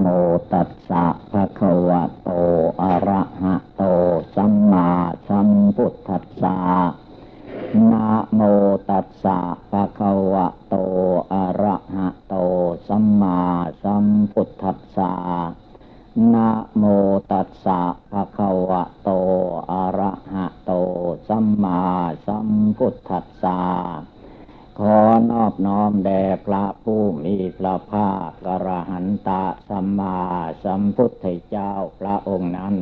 โมตัสสะภะคะวะโต อะระหะโต สัมมาสัมพุทธัสสะนะโมตัสสะภะคะวะโต อะระหะโต สัมมาสัมพุทธัสสะนะโมตัสสะภะคะวะโต อะระหะโต สัมมาสัมพุทธัสสะขอนอบน้อมแด่พระผู้มีพระภาคกระหันตะสัมมาสัมพุทธเจ้าพระองค์นั้น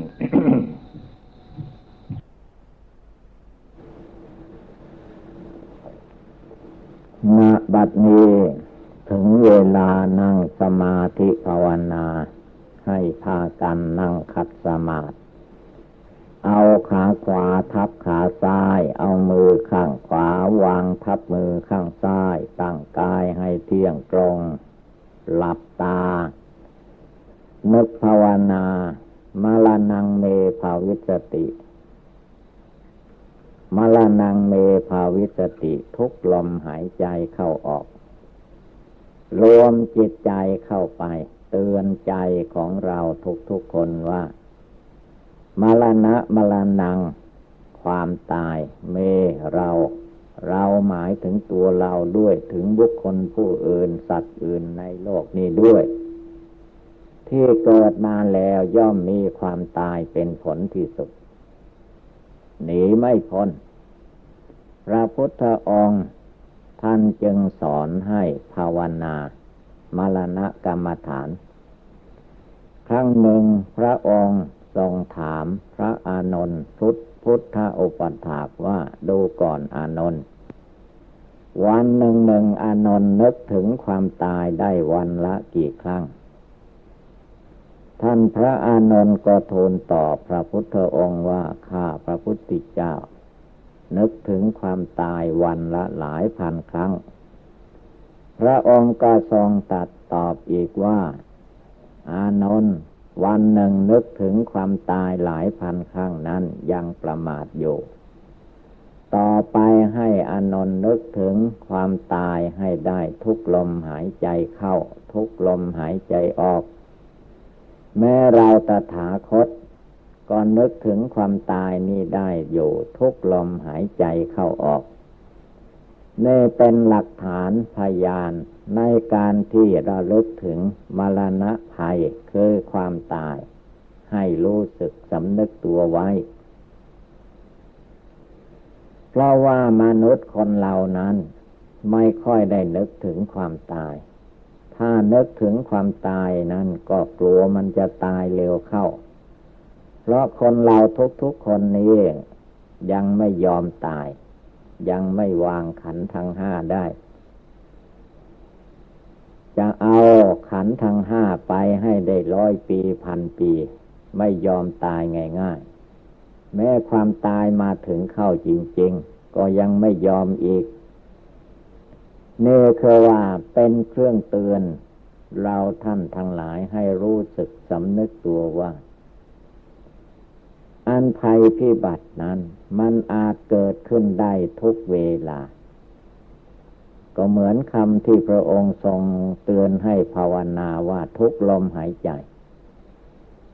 ณบัดนี้ถึงเวลานั่งสมาธิภาว นาให้พากันนั่งขัดสมาธิเอาขาขวาทับขาซ้าย เอามือข้างขวาวางทับมือข้างซ้าย ตั้งกายให้เที่ยงตรง หลับตา นึกภาวนามาลานังเมภาวิสติมาลานังเมภาวิสติทุกลมหายใจเข้าออก รวมจิตใจเข้าไป เตือนใจของเราทุกๆคนว่ามรณะมรณัง ความตายเมเรา เราหมายถึงตัวเราด้วยถึงบุคคลผู้อื่นสัตว์อื่นในโลกนี้ด้วย ที่เกิดมาแล้วย่อมมีความตายเป็นผลที่สุด หนีไม่พ้นพระพุทธองค์ท่านจึงสอนให้ภาวนา มรณะกรรมฐาน ครั้งหนึ่งพระองค์ทรงถามพระอานนท์พุทธพุทธอุปถากว่าดูก่อนอานนท์วันหนึ่งหนึ่งอานนท์นึกถึงความตายได้วันละกี่ครั้ง ท่านพระอานนท์ก็ทูลตอบพระพุทธองค์ว่าข้าพระพุทธเจ้า นึกถึงความตายวันละหลายพันครั้ง พระองค์ก็ทรงตัดตอบอีกว่า อานนท์วันหนึ่งนึกถึงความตายหลายพันครั้งนั้นยังประมาทอยู่ ต่อไปให้อานนท์นึกถึงความตายให้ได้ทุกลมหายใจเข้า ทุกลมหายใจออก แม้เราตถาคตก็นึกถึงความตายนี้ได้อยู่ทุกลมหายใจเข้าออก นี่เป็นหลักฐานพยานในการที่ระลึกถึงมรณะภัยคือความตาย ให้รู้สึกสำนึกตัวไว้ เพราะว่ามนุษย์คนเหล่านั้น ไม่ค่อยได้นึกถึงความตาย ถ้านึกถึงความตายนั้นก็กลัวมันจะตายเร็วเข้า เพราะคนเราทุกๆคนนี้ยังไม่ยอมตาย ยังไม่วางขันทั้งห้าได้ จะเอาขันทั้งห้าไปให้ได้ร้อยปีพันปี ไม่ยอมตายง่ายๆ แม้ความตายมาถึงเข้าจริง ๆ ก็ยังไม่ยอมอีกเนคือว่าเป็นเครื่องเตือน เราท่านทั้งหลายให้รู้สึกสำนึกตัวว่า อันภัยพิบัตินั้น มันอาจเกิดขึ้นได้ทุกเวลา ก็เหมือนคำที่พระองค์ทรงเตือนให้ภาวนาว่าทุกลมหายใจ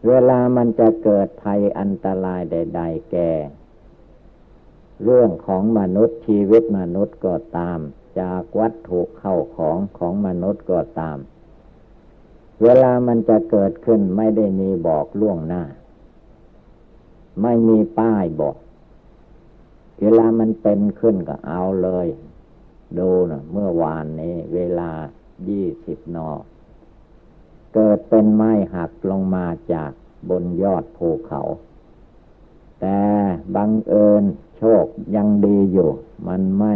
เวลามันจะเกิดภัยอันตรายใด ๆ แก่ เรื่องของมนุษย์ชีวิตมนุษย์ก็ตาม จากวัตถุเข้าของของมนุษย์ก็ตาม เวลามันจะเกิดขึ้นไม่ได้มีบอกล่วงหน้า ไม่มีป้ายบอก เวลามันเป็นขึ้นก็เอาเลย ดูนะเมื่อวานนี้ เวลายี่สิบนอ เกิดเป็นไม้หักลงมาจากบนยอดภูเขา แต่บังเอิญโชคยังดีอยู่ มันไม่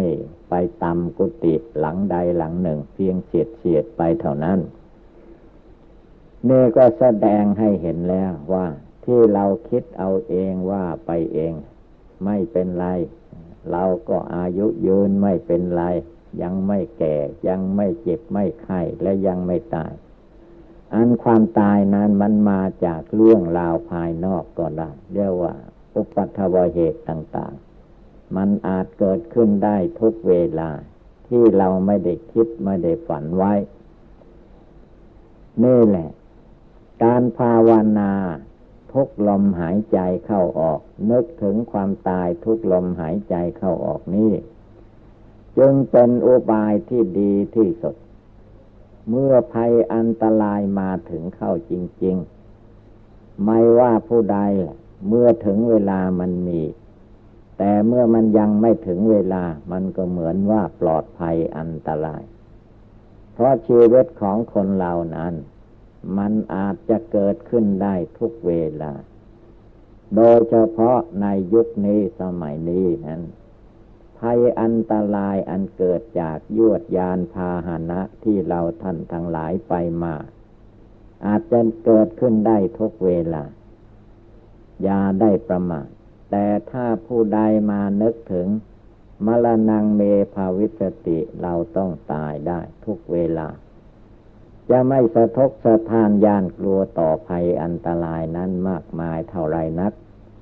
ไปตำกุฏิหลังใดหลังหนึ่ง เพียงเฉียดเฉียดไปเท่านั้นนี่ก็แสดงให้เห็นแล้วว่า ที่เราคิดเอาเองว่าไปเอง ไม่เป็นไร เราก็อายุยืนไม่เป็นไร ยังไม่แก่ ยังไม่เจ็บไม่ไข้และยังไม่ตาย อันความตายนั้นมันมาจากเรื่องราวภายนอกก็ได้เรียกว่า อุปัตวเหตุต่างๆ มันอาจเกิดขึ้นได้ทุกเวลา ที่เราไม่ได้คิดไม่ได้ฝันไว้นี่แหละ การภาวนา ทุกลมหายใจเข้าออก นึกถึงความตายทุกลมหายใจเข้าออกนี้จึงเป็นอุบายที่ดีที่สุด เมื่อภัยอันตรายมาถึงเข้าจริง ๆ ไม่ว่าผู้ใดเมื่อถึงเวลามันมี แต่เมื่อมันยังไม่ถึงเวลามันก็เหมือนว่าปลอดภัยอันตราย เพราะชีวิตของคนเรานั้น มันอาจจะเกิดขึ้นได้ทุกเวลา โดยเฉพาะในยุคนี้สมัยนี้นั้นภัยอันตรายอันเกิดจากยวดยานพาหนะที่เราท่านทั้งหลายไปมา อาจจะเกิดขึ้นได้ทุกเวลา อย่าได้ประมาทแต่ถ้าผู้ใดมานึกถึง มรณงเมภาวิสติเราต้องตายได้ทุกเวลา จะไม่สะทกสะทานยานกลัวต่อภัยอันตรายนั้นมากมายเท่าไรนัก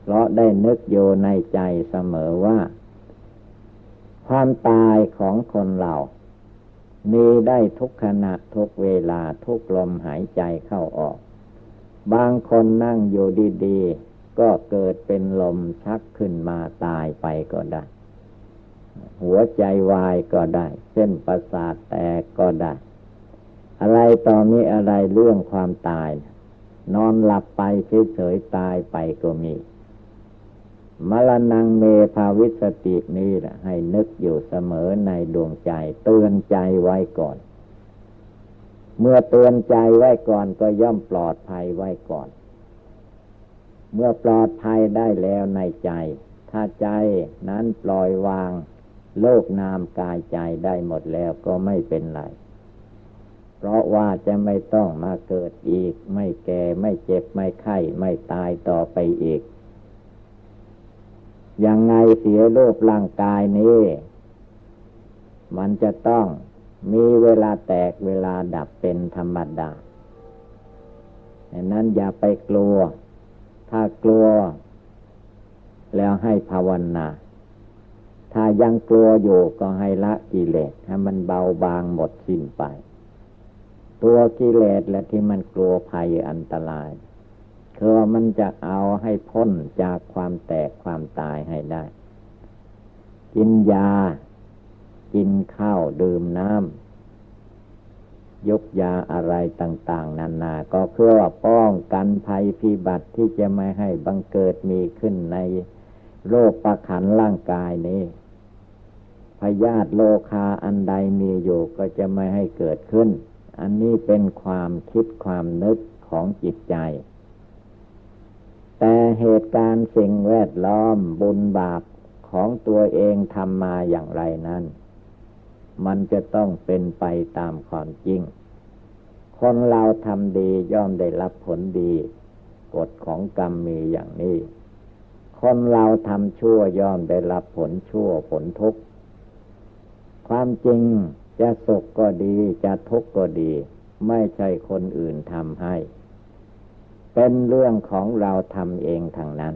เพราะได้นึกโยในใจเสมอว่า ความตายของคนเรามีได้ทุกขณะทุกเวลาทุกลมหายใจเข้าออก บางคนนั่งอยู่ดีๆ ก็เกิดเป็นลมชักขึ้นมาตายไปก็ได้ หัวใจวายก็ได้ เส้นประสาทแตกก็ได้ อะไรต่อมีอะไรเรื่องความตาย นอนหลับไปเฉยๆตายไปก็มีมรณงเมภาวิสตินี้แหละให้นึกอยู่เสมอในดวงใจ เตือนใจไว้ก่อน เมื่อเตือนใจไว้ก่อนก็ย่อมปลอดภัยไว้ก่อน เมื่อปลอดภัยได้แล้วในใจ ถ้าใจนั้นปล่อยวาง โลกนามกายใจได้หมดแล้วก็ไม่เป็นไร เพราะว่าจะไม่ต้องมาเกิดอีก ไม่แก่ไม่เจ็บไม่ไข้ ไม่ตายต่อไปอีก ยังไงเสียรูปร่างกายนี้ มันจะต้องมีเวลาแตกเวลาดับเป็นธรรมดาดังนั้นอย่าไปกลัว ถ้ากลัว แล้วให้ภาวนาถ้ายังกลัวอยู่ก็ให้ละกิเลสให้มันเบาบางหมดสิ้นไป ตัวกิเลสและที่มันกลัวภัยอันตรายคือมันจะเอาให้พ้นจากความแตกความตายให้ได้ กินยา กินข้าวดื่มน้ำยกยาอะไรต่าง ๆ นานา ก็เพื่อป้องกันภัยพิบัติที่จะไม่ให้บังเกิดมีขึ้นในโรคประขันร่างกายนี้พยาธิโลคาอันใดมีอยู่ก็จะไม่ให้เกิดขึ้น อันนี้เป็นความคิดความนึกของจิตใจ แต่เหตุการณ์สิ่งแวดล้อมบุญบาปของตัวเองทำมาอย่างไรนั้น มันจะต้องเป็นไปตามความจริง คนเราทำดีย่อมได้รับผลดี กฎของกรรมมีอย่างนี้ คนเราทำชั่วย่อมได้รับผลชั่วผลทุกข์ความจริง จะสุขก็ดี จะทุกข์ก็ดี ไม่ใช่คนอื่นทำให้ เป็นเรื่องของเราทำเองทางนั้น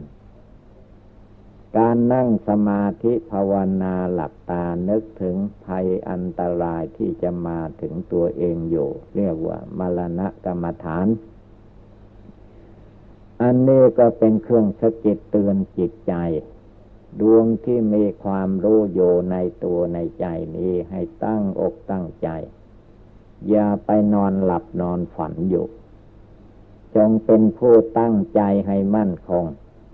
การนั่งสมาธิภาวนาหลับตานึกถึงภัยอันตรายที่จะมาถึงตัวเองอยู่ เรียกว่ามรณะกรรมฐาน อันนี้ก็เป็นเครื่องสะกิดเตือนจิตใจ ดวงที่มีความรู้โยในตัวในใจนี้ให้ตั้งอกตั้งใจ อย่าไปนอนหลับนอนฝันอยู่ จงเป็นผู้ตั้งใจให้มั่นคง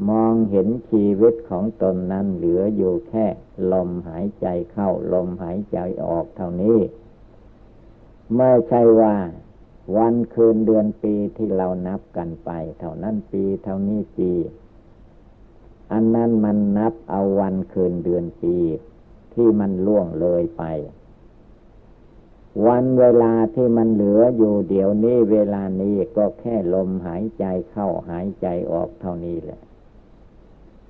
มองเห็นชีวิตของตนนั้นเหลืออยู่แค่ ลมหายใจเข้าลมหายใจออกเท่านี้ ไม่ใช่ว่าวันคืนเดือนปีที่เรานับกันไป เท่านั้นปีเท่านี้ปี อันนั้นมันนับเอาวันคืนเดือนปี ที่มันล่วงเลยไป วันเวลาที่มันเหลืออยู่เดี๋ยวนี้เวลานี้ก็แค่ลมหายใจเข้าหายใจออกเท่านี้แหละ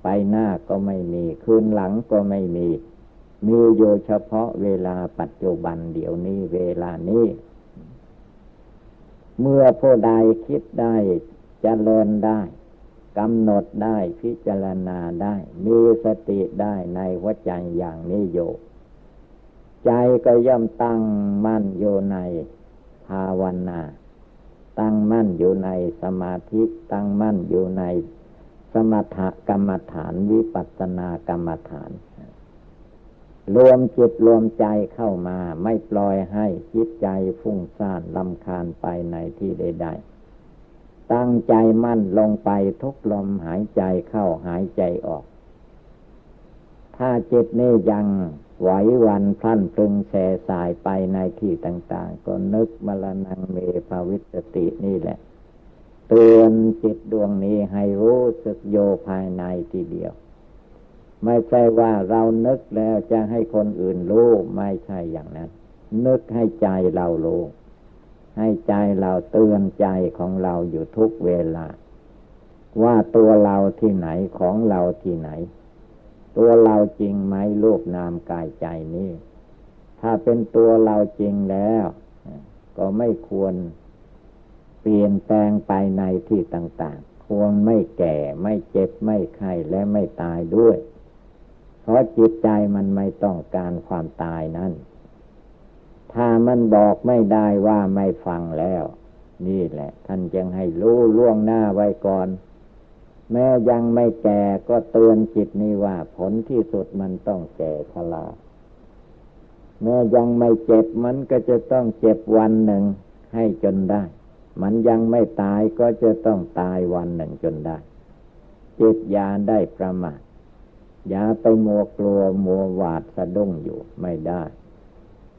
ไปหน้าก็ไม่มีคืนหลังก็ไม่มี มีอยู่เฉพาะเวลาปัจจุบันเดี๋ยวนี้เวลานี้เมื่อผู้ใดคิดได้จเจริญได้ กำหนดได้พิจารณาได้ มีสติได้ในหัวใจอย่างนี้อยู่ ใจก็ย่อมตั้งมั่นอยู่ในภาวนาตั้งมั่นอยู่ในสมาธิตั้งมั่นอยู่ในสมถกรรมฐานวิปัสสนากรรมฐาน รวมจิตรวมใจเข้ามาไม่ปล่อยให้จิตใจฟุ้งซ่านลำคาญไปในที่ใดๆ ตั้งใจมั่นลงไปทุกลมหายใจเข้าหายใจออก ถ้าจิตนี่ยังไหววันพลันพึงแสสายไปในที่ต่าง ๆ ก็นึกมรณงเมภาวิสตินี่แหละ เตือนจิตดวงนี้ให้รู้สึกโยภายในทีเดียว ไม่ใช่ว่าเรานึกแล้วจะให้คนอื่นรู้ ไม่ใช่อย่างนั้น นึกให้ใจเรารู้ ให้ใจเราเตือนใจของเราอยู่ทุกเวลา ว่าตัวเราที่ไหนของเราที่ไหน ตัวเราจริงไหมรูปนามกายใจนี้ ถ้าเป็นตัวเราจริงแล้ว ก็ไม่ควรเปลี่ยนแปลงไปในที่ต่าง ๆ ควรไม่แก่ไม่เจ็บไม่ไข้และไม่ตายด้วย เพราะจิตใจมันไม่ต้องการความตายนั้น ถ้ามันบอกไม่ได้ว่าไม่ฟังแล้ว นี่แหละ ท่านจึงให้รู้ล่วงหน้าไว้ก่อน แม้ยังไม่แก่ก็เตือนจิตนี้ว่า ผลที่สุดมันต้องแก่ชราแม้ยังไม่เจ็บมันก็จะต้องเจ็บวันหนึ่งให้จนได้ มันยังไม่ตายก็จะต้องตายวันหนึ่งจนได้จิตยาได้ประมาทอย่าไปมัวกลัวมัวหวาดสะดุ้งอยู่ไม่ได้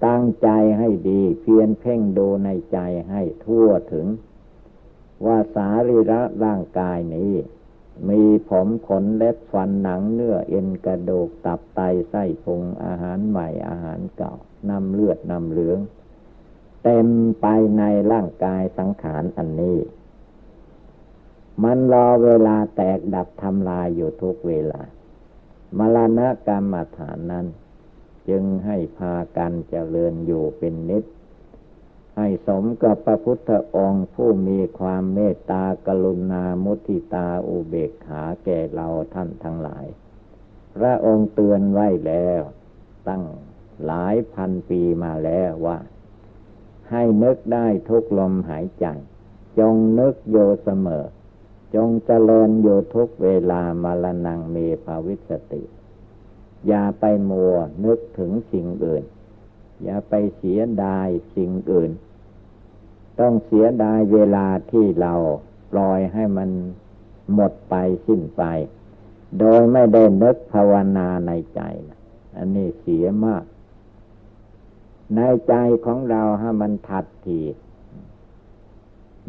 ตั้งใจให้ดี เพียรเพ่งดูในใจให้ทั่วถึง ว่าสารีระร่างกายนี้ มีผมขนเล็บฟันหนังเนื้อเอ็นกระดูกตับไตไส้พุงอาหารใหม่อาหารเก่านำเลือดนำเหลือง เต็มไปในร่างกายสังขารอันนี้ มันรอเวลาแตกดับทำลายอยู่ทุกเวลามรณะกรรมฐานนั้น จึงให้พากันเจริญอยู่เป็นนิด ให้สมกับพระพุทธองค์ผู้มีความเมตตากรุณามุทิตาอุเบกขาแก่เราท่านทั้งหลาย พระองค์เตือนไว้แล้ว ตั้งหลายพันปีมาแล้วว่า ให้นึกได้ทุกลมหายใจ จงนึกโยเสมอ จงเจริญโยทุกเวลามาลนังเมภาวิสติ อย่าไปมัวนึกถึงสิ่งอื่น อย่าไปเสียดายสิ่งอื่น ต้องเสียดายเวลาที่เราปล่อยให้มันหมดไปสิ้นไป โดยไม่ได้นึกภาวนาในใจนะอันนี้เสียมาก ในใจของเราให้มันถัดที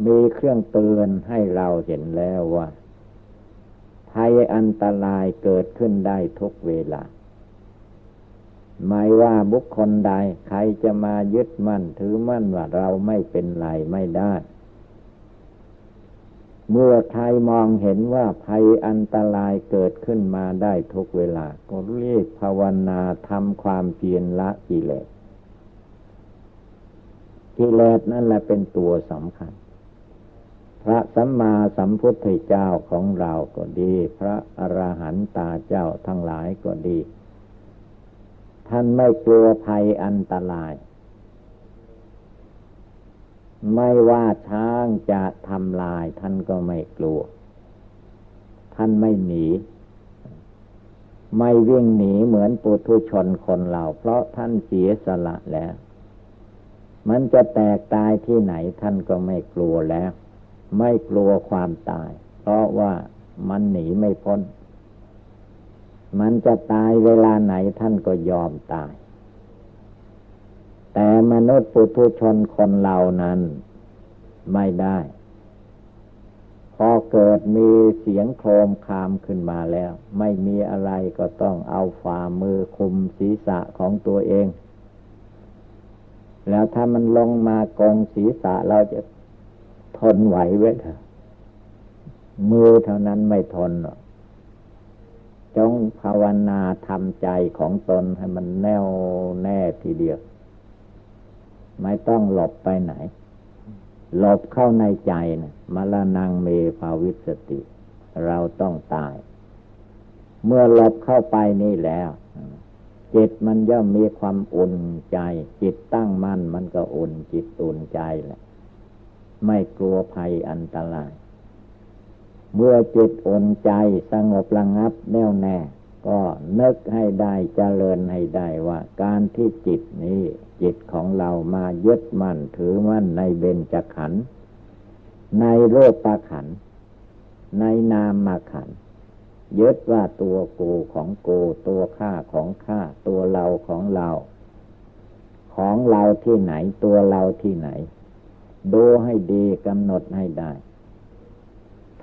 มีเครื่องเตือนให้เราเห็นแล้วว่าภัยอันตรายเกิดขึ้นได้ทุกเวลา ไม่ว่าบุคคลใด ใครจะมายึดมั่น ถือมั่นว่าเราไม่เป็นไรไม่ได้ เมื่อใครมองเห็นว่าภัยอันตรายเกิดขึ้นมาได้ทุกเวลา ก็เรียกภาวนาทำความเพียรละกิเลสกิเลสนั่นแหละเป็นตัวสำคัญ พระสัมมาสัมพุทธเจ้าของเราก็ดี พระอระหันตาเจ้าทั้งหลายก็ดี ท่านไม่กลัวภัยอันตราย ไม่ว่าช้างจะทำลาย ท่านก็ไม่กลัว ท่านไม่หนี ไม่วิ่งหนีเหมือนปุถุชนคนเรา เพราะท่านเสียสละแล้ว มันจะแตกตายที่ไหนท่านก็ไม่กลัวแล้ว ไม่กลัวความตาย เพราะว่ามันหนีไม่พ้น มันจะตายเวลาไหนท่านก็ยอมตาย แต่มนุษย์ปุถุชนคนเหล่านั้นไม่ได้ พอเกิดมีเสียงโครมคามขึ้นมาแล้ว ไม่มีอะไรก็ต้องเอาฝ่ามือคุมศีรษะของตัวเอง แล้วถ้ามันลงมากองศีรษะเราจะทนไหวไว้เถอะมือเท่านั้นไม่ทนหรอก จงภาวนาทำใจของตนให้มันแน่วแน่ทีเดียว ไม่ต้องหลบไปไหน หลบเข้าในใจนะมรณงเมภาวิสติ เราต้องตาย เมื่อหลบเข้าไปนี่แล้ว จิตมันย่อมมีความอุ่นใจ จิตตั้งมั่นมันก็อุ่นจิตอุ่นใจแหละ ไม่กลัวภัยอันตราย เมื่อจิตอ่อนใจสงบระงับแน่วแน่ ก็นึกให้ได้เจริญให้ได้ว่า การที่จิตนี้ จิตของเรามายึดมั่นถือมั่นในเบญจขันธ์ในโลกปขันธ์ในนามมาขันธ์ยึดว่าตัวกูของกูตัวข้าของข้าตัวเราของเรา ของเราที่ไหนตัวเราที่ไหน ดูให้ดีกำหนดให้ได้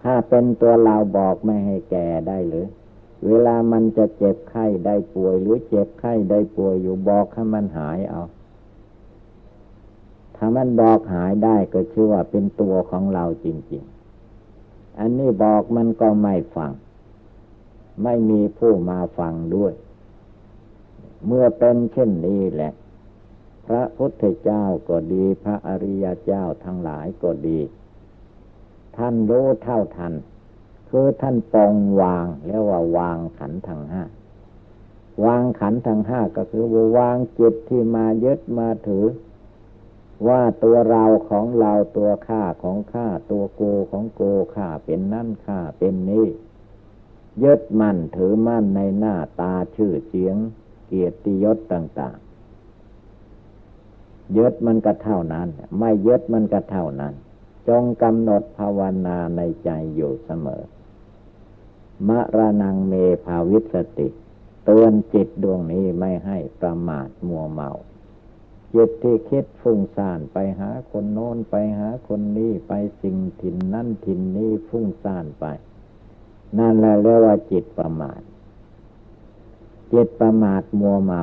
ถ้าเป็นตัวเราบอกไม่ให้แก่ได้หรือ เวลามันจะเจ็บไข้ได้ป่วยหรือเจ็บไข้ได้ป่วยอยู่บอกให้มันหายเอา ถ้ามันบอกหายได้ก็ชื่อว่าเป็นตัวของเราจริง ๆ อันนี้บอกมันก็ไม่ฟัง ไม่มีผู้มาฟังด้วย เมื่อเป็นเช่นนี้แหละ พระพุทธเจ้าก็ดี พระอริยเจ้าทั้งหลายก็ดี ท่านรู้เท่าทัน คือท่านปองวางเรียกว่าวางขันทั้งห้าวางขันทั้งห้าก็คือว่าวางจิตที่มายึดมาถือ ว่าตัวเราของเราตัวข้าของข้าตัวโกของโกข้าเป็นนั่นข้าเป็นนี้ยึดมั่นถือมั่นในหน้าตาชื่อเสียง เกียรติยศต่างๆยึดมันก็เท่านั้น ไม่ยึดมันก็เท่านั้น จงกำหนดภาวนาในใจอยู่เสมอมะระนังเมภาวิสติ เตือนจิตดวงนี้ไม่ให้ประมาทมัวเมาจิตที่คิดฟุ้งซ่านไปหาคนโน้นไปหาคนนี้ไปสิ่งถิ่นนั่นถิ่นนี้ฟุ้งซ่านไป นั่นแหละเรียกว่าจิตประมาทจิตประมาทมัวเมา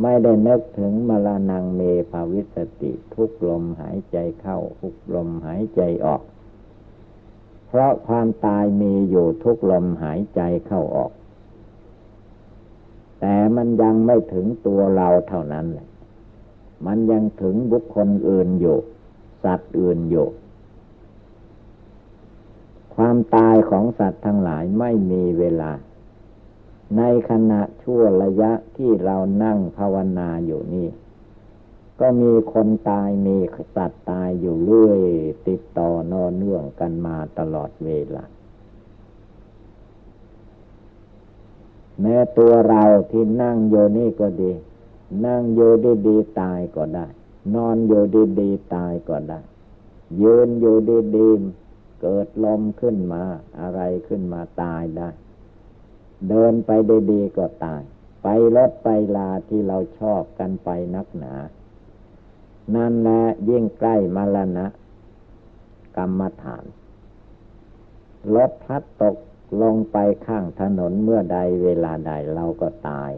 ไม่ได้นึกถึงมรณงเมภาวิสติ ทุกลมหายใจเข้า ทุกลมหายใจออก เพราะความตายมีอยู่ทุกลมหายใจเข้าออก แต่มันยังไม่ถึงตัวเราเท่านั้นแหละมันยังถึงบุคคลอื่นอยู่ สัตว์อื่นอยู่ ความตายของสัตว์ทั้งหลายไม่มีเวลา ในขณะชั่วระยะที่เรานั่งภาวนาอยู่นี่ ก็มีคนตายมีสัตว์ตายอยู่เรื่อย ติดต่อนอนเนื่องกันมาตลอดเวลา แม้ตัวเราที่นั่งโยนี่ก็ดี นั่งโยดีดีตายก็ได้ นอนโยดีดีตายก็ได้ ยืนโยดีดีเกิดลมขึ้นมาอะไรขึ้นมาตายได้ เดินไปดีๆก็ตาย ไปรถไปลาที่เราชอบกันไปนักหนา นั่นแหละยิ่งใกล้มรณะ กรรมฐานรถพัดตกลงไปข้างถนนเมื่อใดเวลาใดเราก็ตาย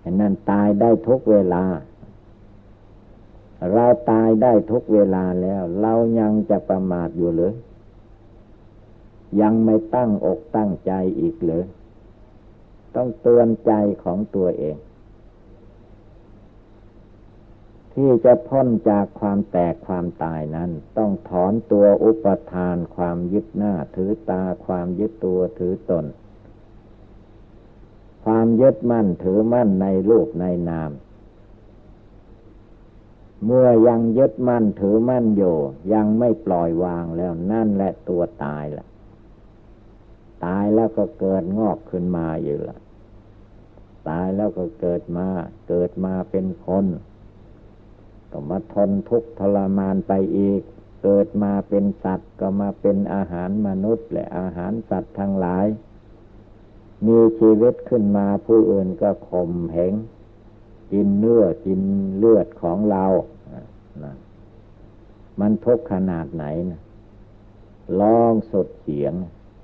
เห็นนั้นตายได้ทุกเวลา เราตายได้ทุกเวลาแล้ว เรายังจะประมาทอยู่หรือ ยังไม่ตั้งอกตั้งใจอีกหรือ ต้องเตือนใจของตัวเอง ที่จะพ้นจากความแตกความตายนั้น ต้องถอนตัวอุปทานความยึดหน้าถือตาความยึดตัวถือตน ความยึดมั่นถือมั่นในรูปในนามเมื่อยังยึดมั่นถือมั่นอยู่ ยังไม่ปล่อยวางแล้วนั่นแหละตัวตายละ ตายแล้วก็เกิดงอกขึ้นมาอยู่ละตายแล้วก็เกิดมา เกิดมาเป็นคน ก็มาทนทุกข์ทรมานไปอีก เกิดมาเป็นสัตว์ก็มาเป็นอาหารมนุษย์ และอาหารสัตว์ทั้งหลาย มีชีวิตขึ้นมาผู้อื่นก็ข่มเหงกินเนื้อกินเลือดของเรานะมันทุกข์ขนาดไหนนะลองสดเสียง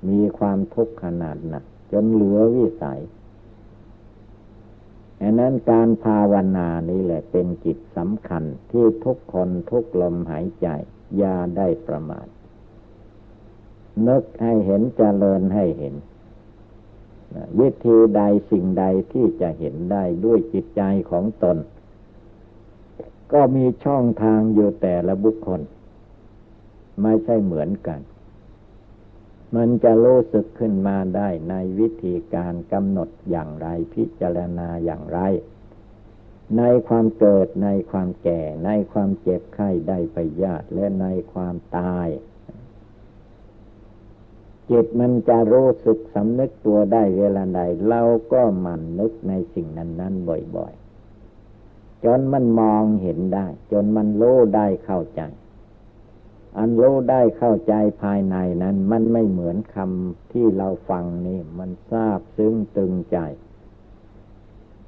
มีความทุกข์ขนาดหนักจนเหลือวิสัยดังนั้นการภาวนานี่แหละเป็นจิตสำคัญที่ทุกคนทุกลมหายใจอย่าได้ประมาทนึกให้เห็นเจริญให้เห็น วิธีใดสิ่งใดที่จะเห็นได้ด้วยจิตใจของตน ก็มีช่องทางอยู่แต่ละบุคคล ไม่ใช่เหมือนกัน มันจะรู้สึกขึ้นมาได้ในวิธีการกำหนดอย่างไรพิจารณาอย่างไร ในความเกิดในความแก่ ในความเจ็บไข้ได้ไปญาติและในความตาย จิตมันจะรู้สึกสำนึกตัวได้เวลาใดเราก็หมั่นนึกในสิ่งนั้นนั้นบ่อยๆ จนมันมองเห็นได้ จนมันรู้ได้เข้าใจ อันรู้ได้เข้าใจภายในนั้น มันไม่เหมือนคำที่เราฟังนี่ มันทราบซึ้งตึงใจ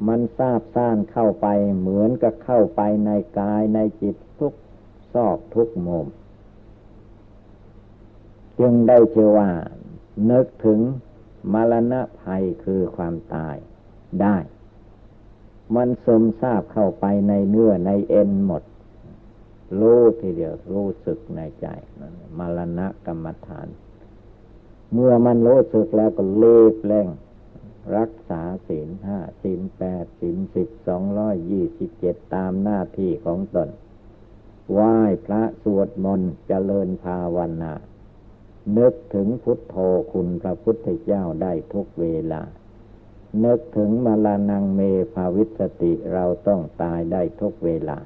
มันทราบซ่านเข้าไป เหมือนกับเข้าไปในกายในจิตทุกซอกทุกมุมจึงได้เชื่อว่า นึกถึงมรณะภัยคือความตายได้ มันสมทราบเข้าไปในเนื้อในเอ็นหมด รู้ทีเดียวรู้สึกในใจมรณะกรรมฐาน เมื่อมันรู้สึกแล้วก็เล็บแรงรักษาศีลห้าศีลแปดศีลสิบสองร้อยยี่สิบเจ็ดตามหน้าที่ของตนไหว้พระสวดมนต์เจริญภาวนานึกถึงพุทโธคุณพระพุทธเจ้าได้ทุกเวลา นึกถึงมาลานังเมภาวิสติเราต้องตายได้ทุกเวลา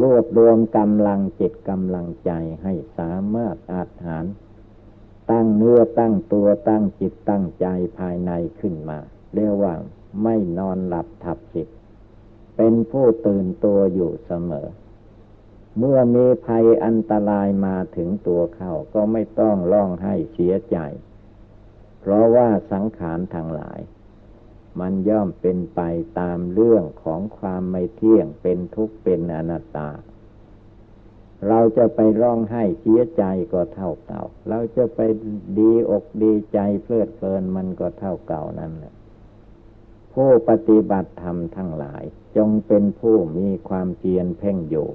รวบรวมกำลังจิตกำลังใจให้สามารถอาจหารตั้งเนื้อตั้งตัวตั้งจิตตั้งใจภายในขึ้นมา เรียกว่าไม่นอนหลับทับจิต เป็นผู้ตื่นตัวอยู่เสมอ เมื่อมีภัยอันตรายมาถึงตัวเขาก็ไม่ต้องร้องให้เสียใจ เพราะว่าสังขารทางหลาย มันย่อมเป็นไปตามเรื่องของความไม่เที่ยงเป็นทุกข์เป็นอนัตตา เราจะไปร้องไห้เสียใจก็เท่าเก่า เราจะไปดีอกดีใจเพลิดเพลินมันก็เท่าเก่านั่นแหละผู้ปฏิบัติธรรมทั้งหลาย จงเป็นผู้มีความเพียรเพ่งอยู่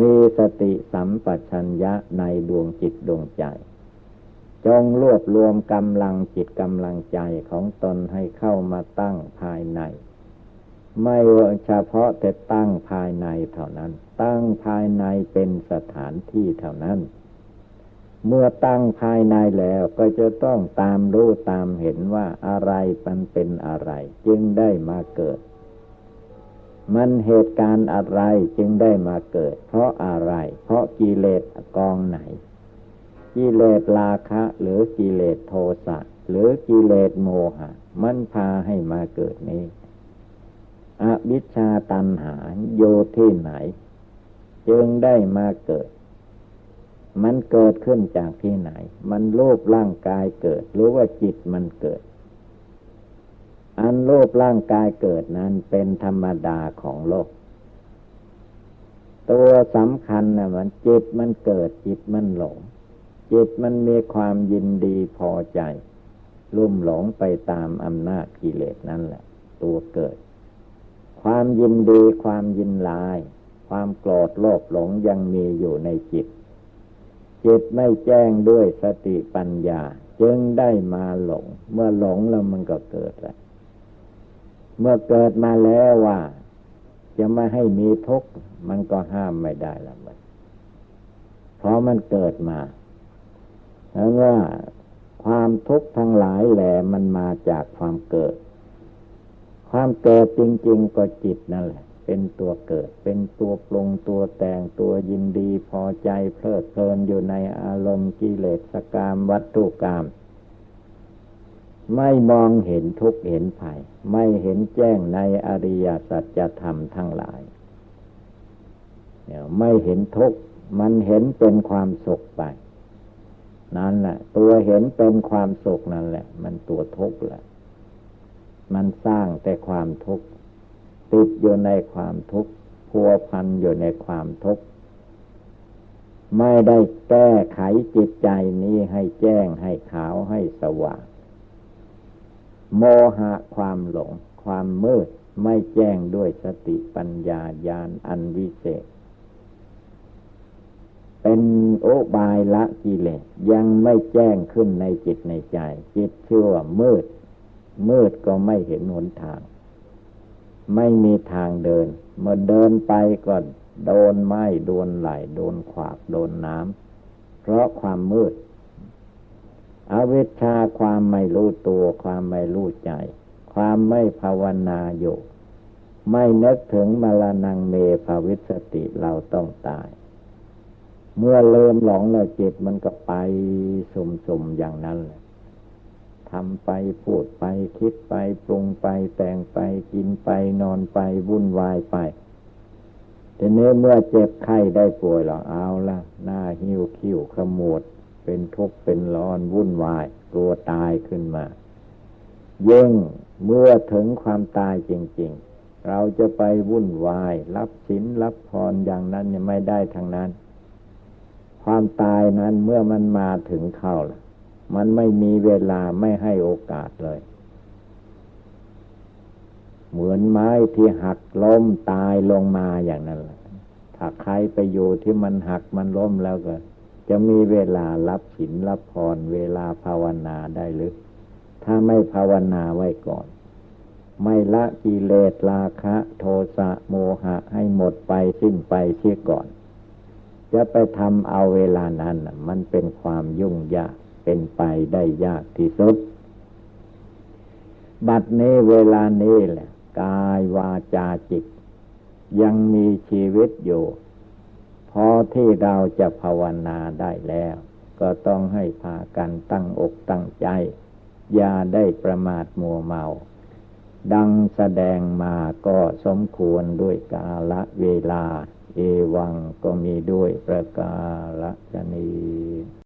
มีสติสัมปชัญญะในดวงจิตดวงใจ จงรวบรวมกำลังจิตกำลังใจของตนให้เข้ามาตั้งภายใน ไม่ว่าเฉพาะแต่ตั้งภายในเท่านั้น ตั้งภายในเป็นสถานที่เท่านั้น เมื่อตั้งภายในแล้วก็จะต้องตามรู้ตามเห็นว่าอะไรมันเป็นอะไร จึงได้มาเกิด มันเหตุการณ์อะไรจึงได้มาเกิด เพราะอะไร เพราะกิเลสกองไหน กิเลสราคะ หรือกิเลสโทสะหรือกิเลสโมหะ มันพาให้มาเกิดนี้อวิชชาตันหาโยที่ไหน จึงได้มาเกิด มันเกิดขึ้นจากที่ไหน มันรูปร่างกายเกิด หรือว่าจิตมันเกิด อันรูปร่างกายเกิดนั้นเป็นธรรมดาของโลก ตัวสำคัญนะมันจิตมันเกิดจิตมันหลง จิตมันมีความยินดีพอใจ ลุ่มหลงไปตามอำนาจกิเลสนั่นแหละ ตัวเกิด ความยินดีความยินลาย ความโกรธโลภหลงยังมีอยู่ในจิต จิตไม่แจ้งด้วยสติปัญญา จึงได้มาหลง เมื่อหลงแล้วมันก็เกิดแหล้วเมื่อเกิดมาแล้วว่า จะไม่ให้มีทุกข์มันก็ห้ามไม่ได้ล้วมันเพราะมันเกิดมา เพราะว่าความทุกข์ทั้งหลายแหลมันมาจากความเกิด ความเกิดจริง ๆ ก็จิตนั่นแหละ เป็นตัวเกิด เป็นตัวปรุงตัวแต่งตัวยินดีพอใจเพลิดเพลินอยู่ในอารมณ์กิเลสกามวัตถุกรรมไม่มองเห็นทุกข์เห็นภัย ไม่เห็นแจ้งในอริยสัจธรรมทั้งหลายเนี่ยไม่เห็นทุกข์มันเห็นเป็นความสุขไป นั่นแหละ ตัวเห็นเป็นความสุขนั่นแหละ มันตัวทุกข์แหละ มันสร้างแต่ความทุกข์ติดอยู่ในความทุกข์พัวพันอยู่ในความทุกข์ไม่ได้แก้ไขจิตใจนี้ให้แจ้งให้ขาวให้สว่าง โมหะความหลง ความมืดไม่แจ้งด้วยสติปัญญาญาณอันวิเศษ เป็นโอบายละกิเลสยังไม่แจ้งขึ้นในจิตในใจ จิตชั่วมืด มืดก็ไม่เห็นหนทาง ไม่มีทางเดิน เมื่อเดินไปก็โดนไม้โดนไหลโดนขวากโดนน้ำเพราะความมืด อวิชชาความไม่รู้ตัว ความไม่รู้ใจ ความไม่ภาวนาอยู่ ไม่นึกถึงมรณงเมภาวิสติเราต้องตาย เมื่อเริ่มหลงแล้วจิตมันก็ไปสุ่มๆอย่างนั้นแหละทำไปพูดไปคิดไปปรุงไปแต่งไปกินไปนอนไปวุ่นวายไปทีนี้เมื่อเจ็บไข้ได้ป่วยเราเอาละหน้าหิ้วคิ้วขมวด เป็นทุกข์เป็นร้อนวุ่นวาย กลัวตายขึ้นมาเย่งเมื่อถึงความตายจริง ๆ เราจะไปวุ่นวาย รับสินรับพรอย่างนั้นยังไม่ได้ทางนั้น ความตายนั้นเมื่อมันมาถึงเข้าล่ะมันไม่มีเวลาไม่ให้โอกาสเลย เหมือนไม้ที่หักล้มตายลงมาอย่างนั้นแหละถ้าใครไปอยู่ที่มันหักมันล้มแล้วก็ จะมีเวลารับศีลรับพรเวลาภาวนาได้หรือ ถ้าไม่ภาวนาไว้ก่อน ไม่ละกิเลสราคะ โทสะโมหะให้หมดไปสิ้นไปเสียก่อน จะไปทำเอาเวลานั้น มันเป็นความยุ่งยาก เป็นไปได้ยากที่สุด บัดนี้เวลานี้แหละ กายวาจาจิต ยังมีชีวิตอยู่ พอที่เราจะภาวนาได้แล้ว ก็ต้องให้พากันตั้งอกตั้งใจ อย่าได้ประมาทมัวเมา ดังแสดงมาก็สมควรด้วยกาละเวลา เอวังก็มีด้วยประกาศนี